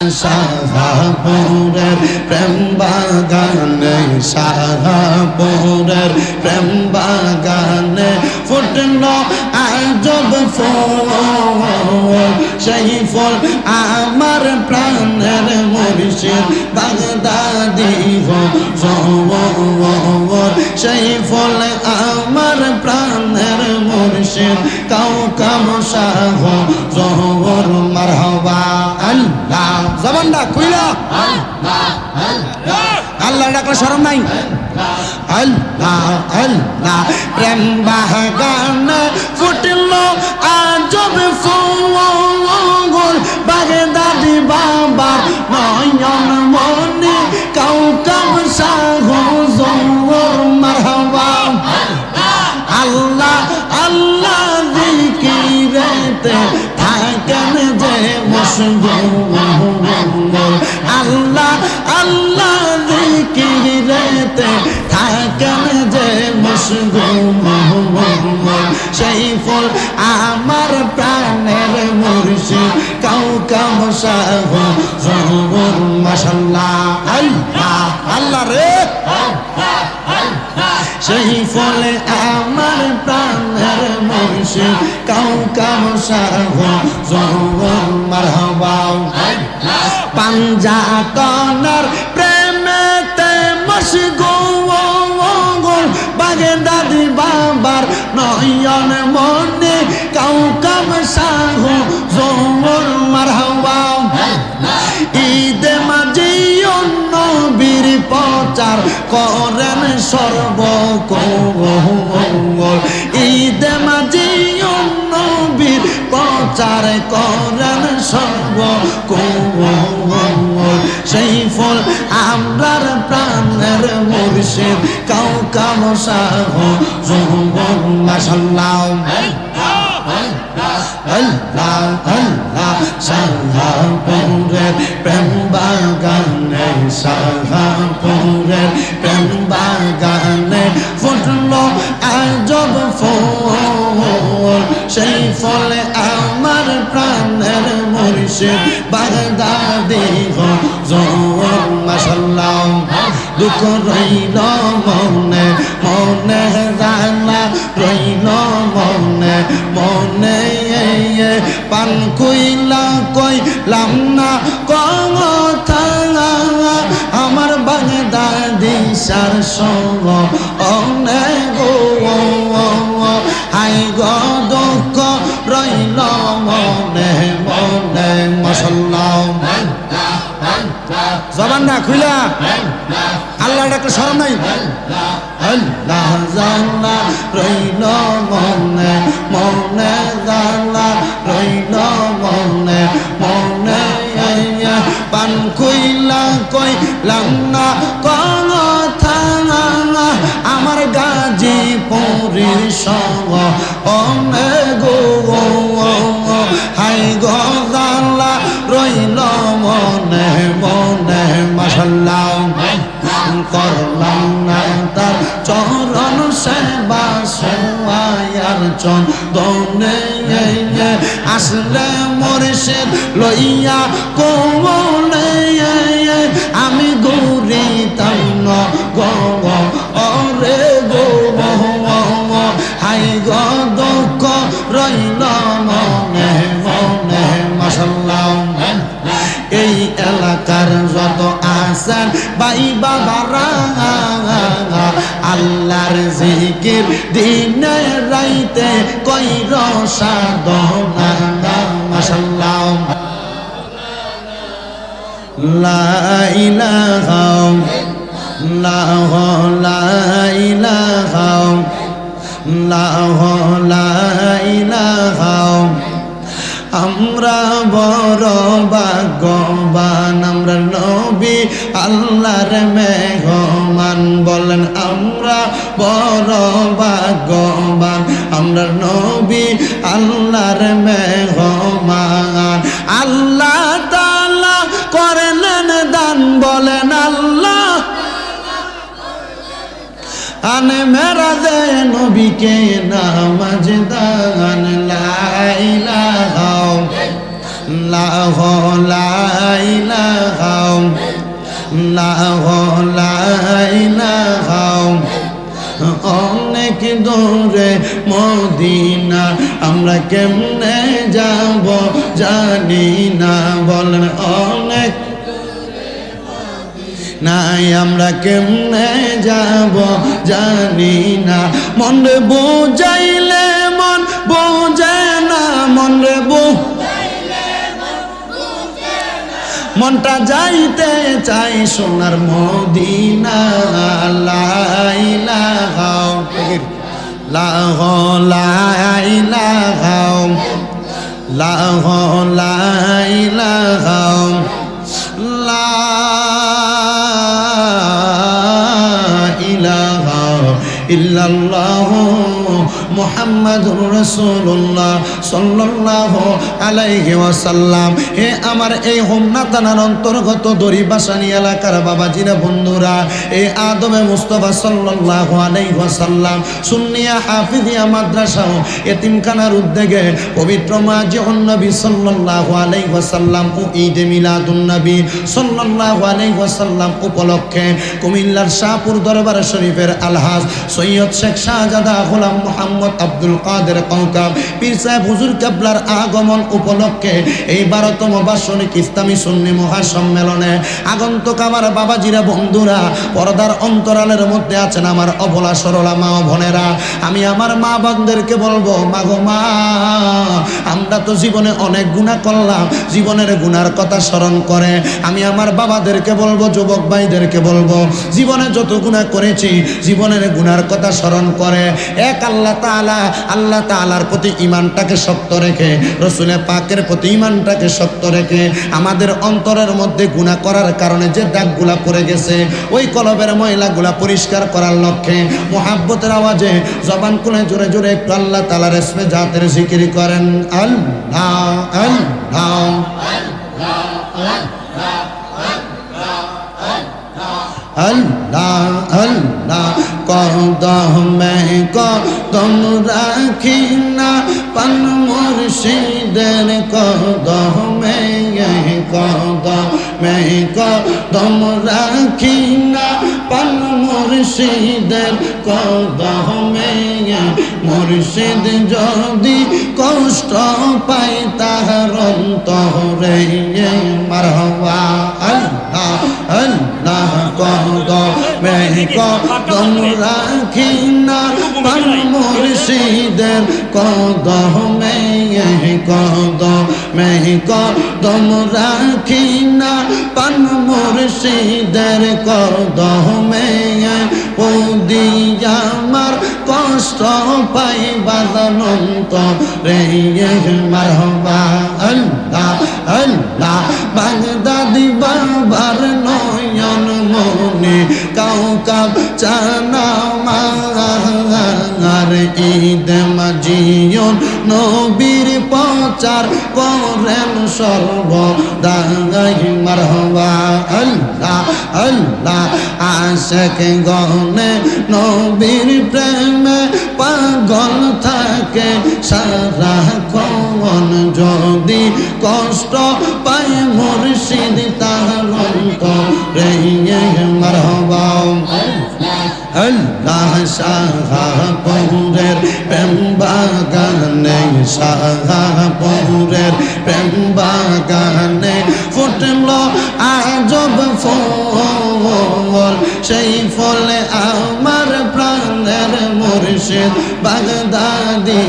শাহাপুরের প্রেম বাগানে শাহাপুরের প্রেম বাগানে ফুটল আজব ফুল। সেই ফুল আমার প্রাণের মুর্শিদ বাগদাদি হর সেই ফুল নাই। আল্লাহ আল্লাহ প্রেম বাগান ফুটল আজব ফুল। বাগে দাদি বাবার নয়ন মনে কাউ কাম সাহ জোর মারহাবা। আল্লাহ আল্লাহ, জিকিরেতে থাকেন যে মশগুল। সাহ জহুর মাশাল্লাহ। আল্লাহ আল্লাহ রে। সেই ফলে আমার প্রাণের মুর্শিদ কাউ কাউ সাহ জহর মারহবাও পাঞ্জা কনার প্রেমেতে মশগুল বাগে দাদি বাবার নয়ন মনে, কাউ কাম সাহ জহর মারহবাও প্রচার করেন সর্বকল ঈদে মাঝে অন্য বীর প্রচার করেন সর্বকল সেই ফল আমরার প্রাণের মুর্শিদ কাউ কাম সাহ জহর মাসাল্লাহ আল্লাহ আল্লাহ সাহাপুরের প্রেম বাগানে সাহাপুরের প্রেম বাগানে হাই গো দুঃখ রইল মনে মনে মশল্লা জবান না খুইলা আল্লাহ ডাকলে শরম নাই আল্লাহ জানা রইল মনে মনে জানা রইল মনে মনে পান খুইলা কইলাম না কথা সঙ্গ অনেক গো হাই গো জানলা রইল মনে মনে, মশাল্লাহ। করলাম না তার চরণ সেবা সোয়ার চন্দনে আসলে মরিষের লইয়া কোমলে আমি গৌরিতাম গব অরে আসান বাই বাবারা আল্লাহর জিকির দিনে রাইতে কই সাধনা। মাশাল্লাহ লা ইলাহা লাহ নবী, আল্লাহর বলেন, আমরা বড় ভাগ্যবান, আমরা নবী, আল্লাহর আল্লাহ করলেন দান, বলেন, আল্লাহ আনে মেরা দে নবীকে নামাজ দান লাইলা লাহ লাইলাহা অনেক দূরে মদিনা, আমরা কেমনে যাব জানি না। বলেন, অনেক নাই, আমরা কেমনে যাব জানি না। মন বোঝাইলে মন বোঝে না, মন বো মনটা যাইতে চাই সোনার মদিনা লাইলা গাও লাহ লাইলা লাহ ইল্লাল্লাহ মুহাম্মাদুর রাসূলুল্লাহ সাল্লাল্লাহু আলাইহি ওয়াসাল্লাম। হে আমার এই হোমনা থানার অন্তর্গত দরিবাসানি এলাকার বাবাজিরা, বন্ধুরা, এই আদমে মুস্তফা সাল্লাল্লাহু আলাইহি ওয়াসাল্লাম, সুন্নিয়া হাফিজিয়া মাদ্রাসা ও এতিমখানার উদ্যোগে পবিত্র মাঝে নবী সাল্লাল্লাহু আলাইহি ওয়াসাল্লাম ও ঈদে মিলাদুন নবী সাল্লাল্লাহু আলাইহি ওয়াসাল্লাম উপলক্ষে কুমিল্লার শাহপুর দরবার শরীফের আলহাজ সৈয়দ শেখ শাহজাদা গোলাম মোহাম্মদ আব্দুল কাদের কৌকাব পীর সাহেব হুজুর কাবলার আগমন উপলক্ষে এই বারোতম বার্ষিক ইসলামী সুন্নি মহাসম্মেলনে আগন্তক আমার বাবাজিরা, বন্ধুরা, পর্দার অন্তরালের মধ্যে আছেন আমার অবলা সরলা মা বোনেরা। আমি আমার মা বোনদেরকে বলব, মা গো মা, আমরা তো জীবনে অনেক গুণা করলাম, জীবনের গুণার কথা স্মরণ করে। আমি আমার বাবাদেরকে বলব, যুবক ভাইদেরকে বলব, জীবনে যত গুণা করেছি, জীবনের গুনার কথা স্মরণ করে। এক আল্লাহ তাআলা, আল্লাহ তাআলার প্রতি ইমানটাকে শক্ত রেখে রসুলের পাকের প্রতি ইমানটাকে শক্ত রেখে, আমাদের অন্তরের মধ্যে গুণা করার কারণে যে দাগগুলা পড়ে গেছে, ওই কলবের ময়লাগুলা পরিষ্কার করার লক্ষ্যে, মোহাব্বতের আওয়াজে জবান খুলে জোরে জোরে একটু আল্লাহ তালার এসমে জাতের জিকিরি করেন আল্লাহ আল্লাহ আল্লাহ আল্লাহ কদমে কদম রাখি না। পান মুর্শিদের কদমে কদমে কদম রাখি না। পান মুর্শিদের কদমে মুর্শিদ যদি কষ্ট পাই তাহার অন্তরে মারহবা। কদমে কদম রাখি না পান মুর্শিদের কদমে কদমে কদম রাখি না পান মুর্শিদের কদমে ওদি আমার কষ্ট পাই বাদনন্ত রে মারহবা আল্লাহ আল্লাহ বাগদাদি কাউকাব চানা মার ঈদ মাজিয়ন নবীর প্রচার করেন সর্বদাই মারহবা আল্লাহ আল্লাহ, আশেক গনে নবীর প্রেমে পাগল থাকে। সারা কন যদি কষ্ট পাই মুর্শিদ তাহল রে মারহবা। আল্লাহ শাহপুরের প্রেম বাগানে শাহপুরের প্রেম বাগানে ফুটল আজব ফল। সেই ফলে আমার প্রাণের মুর্শিদ বাগদাদি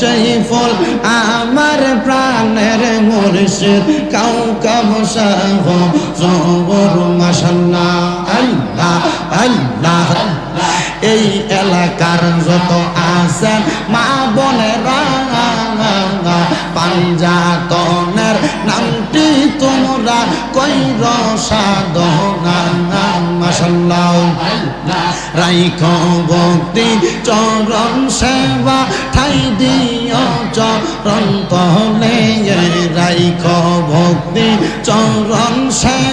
সেই ফল আমার প্রাণের মুর্শিদ কাউকা বসা হো জবর মাসাল্লাহ আল্লাহ, এই এলাকার যত আছেন মা বোনেরা, পাঞ্জাতনের নামটি তোমরা কৈর সাধনা মাসাল্লাহ ভক্তি চরণ সেবা ঠাই দিও, চরণ তহলে রাইখ ভক্তি চরণ সেবা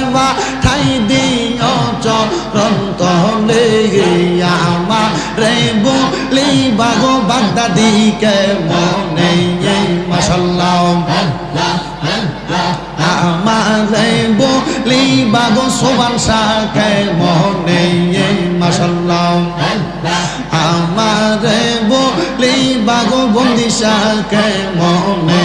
বাগদাদিকে মনে মাসাল্লাহ আমারে বলি বাগো সোবান সাকে মনে মাসাল্লাহ আমারে বলি বাগো বন্দি সাকে মনে